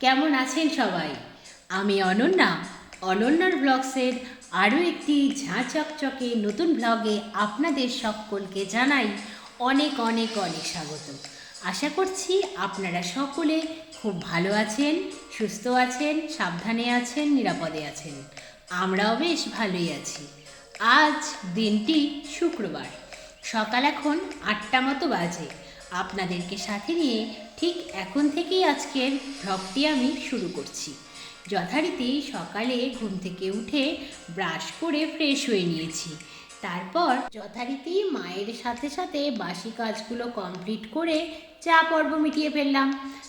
কেমন আছেন সবাই? আমি অনন্যা। অনন্যার ব্লগসের আরও একটি ঝাঁ চকচকে নতুন ব্লগে আপনাদের সকলকে জানাই অনেক অনেক অনেক স্বাগত। আশা করছি আপনারা সকলে খুব ভালো আছেন, সুস্থ আছেন, সাবধানে আছেন, নিরাপদে আছেন। আমরাও বেশ ভালোই আছি। আজ দিনটি শুক্রবার। সকাল এখন আটটা মতো বাজে। আপনাদেরকে সাথে নিয়ে ঠিক এখন থেকেই আজকের ভ্লগটি আমি শুরু করছি। যথারীতি সকালে ঘুম থেকে উঠে ব্রাশ করে ফ্রেশ হয়ে নিয়েছি। তারপর যথারীতি মায়ের সাথে সাথে বাসি কাজগুলো কমপ্লিট করে চা পর্ব মিটিয়ে ফেললাম।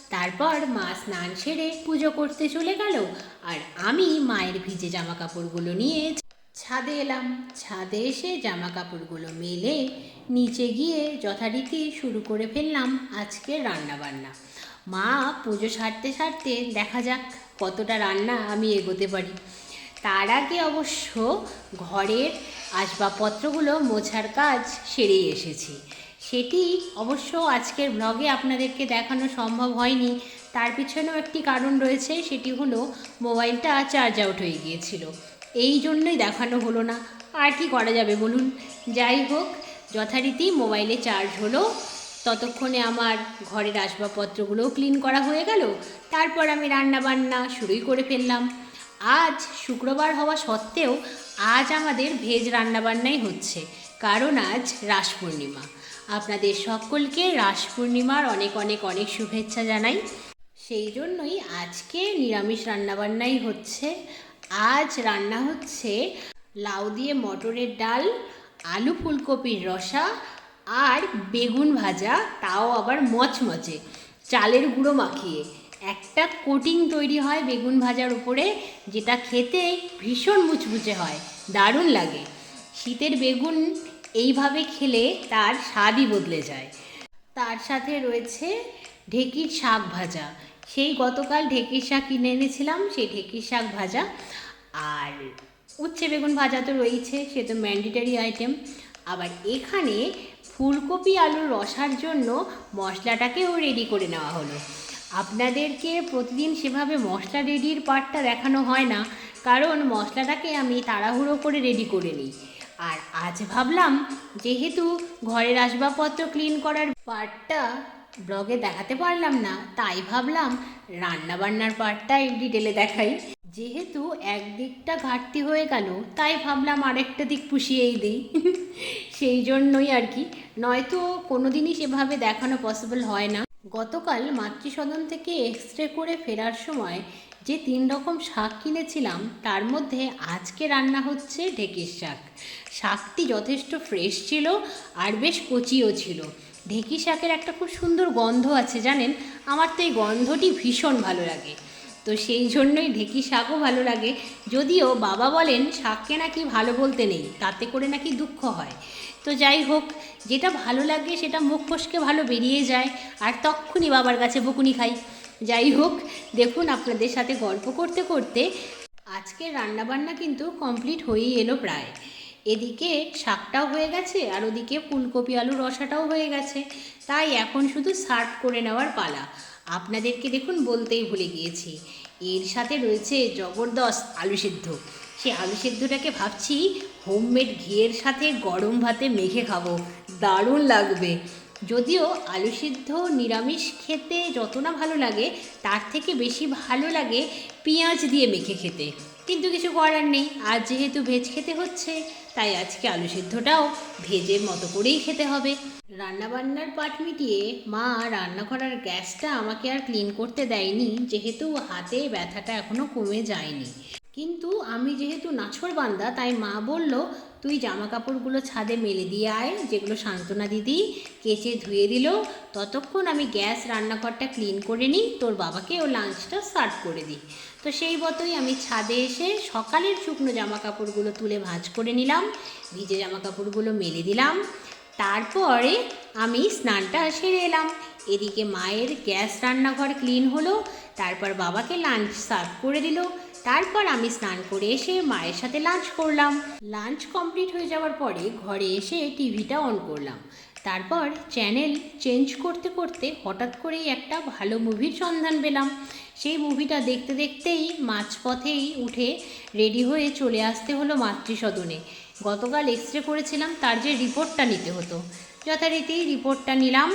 তারপর মা স্নান সেরে পুজো করতে চলে গেল। আর আমি মায়ের ভিজে জামা কাপড়গুলো নিয়ে ছাদে এলাম। ছাদে এসে জামা কাপড়গুলো মেলে নিচে গিয়ে যথারীতি শুরু করে ফেললাম আজকে রান্না বান্না মা পুজো সারতে সারতে দেখা যাক কতটা রান্না আমি এগোতে পারি। তার আগে অবশ্য ঘরের আসবাবপত্রগুলো মোছার কাজ সেরেই এসেছি। সেটি অবশ্য আজকের ব্লগে আপনাদেরকে দেখানো সম্ভব হয়নি। তার পিছনেও একটি কারণ রয়েছে, সেটি হলো মোবাইলটা চার্জ আউট হয়ে গিয়েছিল। এই জন্যই দেখানো হলো না। আর কি করা যাবে বলুন? যাই হোক, যথারীতি মোবাইলে চার্জ হলো। ততক্ষণে আমার ঘরের আসবাবপত্রগুলোও ক্লিন করা হয়ে গেল। তারপর আমি রান্না বান্না শুরুই করে ফেললাম। আজ শুক্রবার হওয়া সত্ত্বেও আজ আমাদের ভেজ রান্নাবান্নাই হচ্ছে। কারণ আজ রাস পূর্ণিমা। আপনাদের সকলকে রাস পূর্ণিমার অনেক অনেক অনেক শুভেচ্ছা জানাই। সেই জন্যই আজকে নিরামিষ রান্নাবান্নাই হচ্ছে। আজ রান্না হচ্ছে লাউ দিয়ে মটরের ডাল, আলু ফুলকপির রসা আর বেগুন ভাজা, তাও আবার মচমচে, চালের গুঁড়ো মাখিয়ে। একটা কোটিং তৈরি হয় বেগুন ভাজার উপরে, যেটা খেতে ভীষণ মুচমুচে হয়, দারুণ লাগে। শীতের বেগুন এইভাবে খেলে তার স্বাদই বদলে যায়। তার সাথে রয়েছে ঢেকির শাক ভাজা সেই গতকাল ঢেকির শাক কিনে এনেছিলাম, সেই ঢেকির শাক ভাজা। আর উচ্ছে বেগুন ভাজা তো রয়েছে সে তো ম্যান্ডেটারি আইটেম আবার এখানে ফুলকপি আলুর রসার জন্য মশলাটাকেও রেডি করে নেওয়া হলো। আপনাদেরকে প্রতিদিন সেভাবে মশলা রেডির পার্টটা দেখানো হয় না, কারণ মশলাটাকে আমি তাড়াহুড়ো করে রেডি করে নিই। আর আজ ভাবলাম, যেহেতু ঘরের আসবাবপত্র ক্লিন করার পার্টটা ব্লগে দেখাতে পারলাম না, তাই ভাবলাম রান্না বান্নার পার্টটা ডিটেলে দেখাই। যেহেতু একদিকটা ঘাটতি হয়ে গেল, তাই ভাবলাম আরেকটা দিক পুষিয়েই দিই। সেই জন্যই আর কি। নয়তো কোনো দিনই সেভাবে দেখানো পসিবল হয় না। গতকাল মাতৃসদন থেকে এক্স রে করে ফেরার সময় যে তিন রকম শাক কিনেছিলাম, তার মধ্যে আজকে রান্না হচ্ছে ঢেকির শাক। শাকটি যথেষ্ট ফ্রেশ ছিল আর বেশ কচিও ছিল। ঢেকি শাকের একটা খুব সুন্দর গন্ধ আছে, জানেন? আমার তো এই গন্ধটি ভীষণ ভালো লাগে। তো সেই জন্যই ঢেঁকি শাকও ভালো লাগে। যদিও বাবা বলেন শাককে নাকি ভালো বলতে নেই, তাতে করে নাকি দুঃখ হয়। তো যাই হোক, যেটা ভালো লাগে সেটা মুখ ফসকে ভালো বেরিয়ে যায়, আর তক্ষুনি বাবার কাছে বকুনি খাই। যাই হোক, দেখুন আপনাদের সাথে গল্প করতে করতে আজকের রান্নাবান্না কিন্তু কমপ্লিট হয়েই এলো প্রায়। এদিকে শাকটাও হয়ে গেছে আর ওদিকে ফুলকপি আলু রসাটাও হয়ে গেছে। তাই এখন শুধু সার্ভ করে নেওয়ার পালা। আপনাদেরকে দেখুন বলতেই ভুলে গিয়েছি। এর সাথে রয়েছে জবরদস্ত আলু সিদ্ধ। সে আলু সিদ্ধটাকে ভাবছি হোমমেড ঘিয়ের সাথে গরম ভাতে মেখে খাব। দারুণ লাগবে। যদিও আলু সিদ্ধ নিরামিষ খেতে যত না ভালো লাগে, তার থেকে বেশি ভালো লাগে পেঁয়াজ দিয়ে মেখে খেতে। কিন্তু কিছু করার নেই। আর যেহেতু ভেজ খেতে হচ্ছে তাই আজকে আলু সিদ্ধটাও ভেজে মতো করেই খেতে হবে। রান্নাবান্নার পাট মিটিয়ে মা রান্না করার গ্যাসটা আমাকে আর ক্লিন করতে দেয়নি, যেহেতু হাতে ব্যথাটা এখনও কমে যায়নি। কিন্তু আমি যেহেতু নাছর বান্দা, তাই মা বলল, তুই জামা কাপড়গুলো ছাদে মেলে দিয়ে আয়, যেগুলো সান্ত্বনা দিদি কেচে ধুয়ে দিল। ততক্ষণ আমি গ্যাস রান্নাঘরটা ক্লিন করে নিই, তোর বাবাকে ও লাঞ্চটা সার্ভ করে দিই। তো সেই মতোই আমি ছাদে এসে সকালের শুকনো জামা কাপড়গুলো তুলে ভাঁজ করে নিলাম, ভিজে জামা কাপড়গুলো মেলে দিলাম। তারপরে আমি স্নানটা সেরে এলাম। এদিকে মায়ের গ্যাস রান্নাঘর ক্লিন হলো, তারপর বাবাকে লাঞ্চ সার্ভ করে দিল। তারপর আমি স্নান করে এসে মায়ের সাথে লাঞ্চ করলাম। লাঞ্চ কমপ্লিট হয়ে যাওয়ার পরে ঘরে এসে টিভিটা অন করলাম। তারপর চ্যানেল চেঞ্জ করতে করতে হঠাৎ করেই একটা ভালো মুভির সন্ধান পেলাম। সেই মুভিটা দেখতে দেখতেই মাঝপথেই উঠে রেডি হয়ে চলে আসতে হলো মাতৃসদনে। গতকাল এক্স রে করেছিলাম, তার যে রিপোর্টটা নিতে হতো। যথারীতি রিপোর্টটা নিলাম,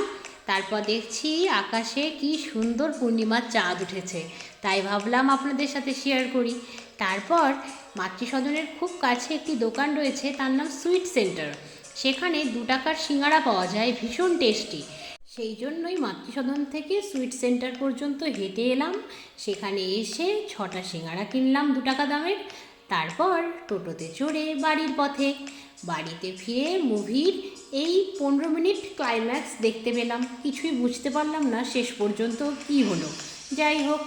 তারপর দেখছি আকাশে কি সুন্দর পূর্ণিমার চাঁদ উঠেছে। তাই ভাবলাম আপনাদের সাথে শেয়ার করি। তারপর মাতৃসদনের খুব কাছে একটি দোকান রয়েছে, তার নাম সুইট সেন্টার। সেখানে দু টাকার সিঙ্গাড়া পাওয়া যায়, ভীষণ টেস্টি। সেই জন্যই মাতৃসদন থেকে সুইট সেন্টার পর্যন্ত হেঁটে এলাম। সেখানে এসে ছটা সিঙ্গাড়া কিনলাম দু টাকা দামের। তারপর টোটোতে চড়ে বাড়ির পথে। বাড়িতে ফিরে মুভির এই পনেরো মিনিট ক্লাইম্যাক্স দেখতে পেলাম। কিছুই বুঝতে পারলাম না শেষ পর্যন্ত কি হলো। যাই হোক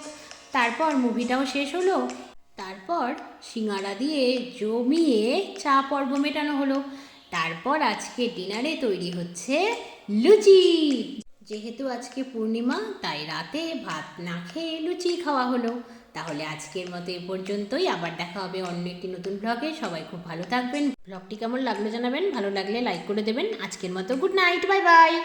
তারপর মুভিটাও শেষ হলো। তারপর সিঙ্গাড়া দিয়ে জমিয়ে চা পর্ব মেটানো হলো। তারপর আজকে ডিনারে তৈরি হচ্ছে লুচি। যেহেতু আজকে পূর্ণিমা, তাই রাতে ভাত না খেয়ে লুচি খাওয়া হলো। তাহলে আজকের মতো এ পর্যন্তই। আবার দেখা হবে অন্য একটি নতুন ব্লগে। সবাই খুব ভালো থাকবেন। ব্লগটি কেমন লাগল জানাবেন। ভালো লাগলে লাইক করে দেবেন। আজকের মতো গুড নাইট। Bye bye.